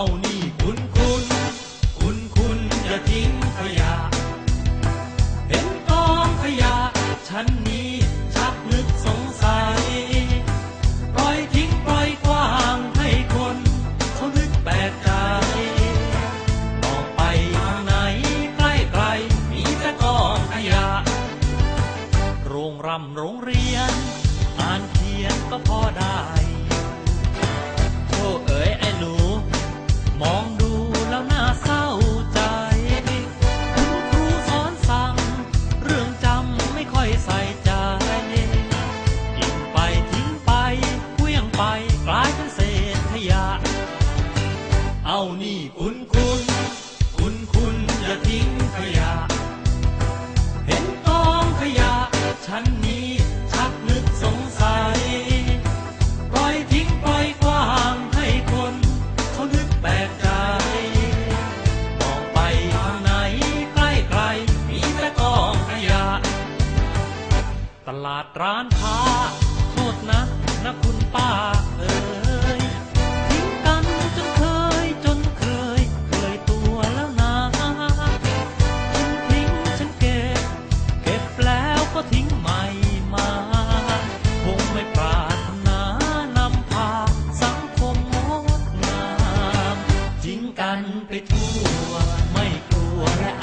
เอานี่คุณคุณคุณคุณอย่าทิ้งขยะเห็นกองขยะ ฉันนี้ชักนึกสงสัย ปล่อยทิ้งปล่อยกว้างให้คนเขานึกแปลกใจออกไปทางไหนใกล้ไกลมีแต่กองขยะ โรงรำโรงเรียน อ่านเขียนก็พอได้ เอานี่คุณคุณคุณคุณอย่าทิ้งขยะ เห็นกองขยะ ฉันนี้ชักนึกสงสัย ปล่อยทิ้งปล่อยกว้างให้คนเขานึกแปลกใจ มองไปทางไหนใกล้ไกลมีแต่กองขยะ ตลาดร้านค้าโทษนะนะคุณป้าเอ๋ ไม่กลัวและ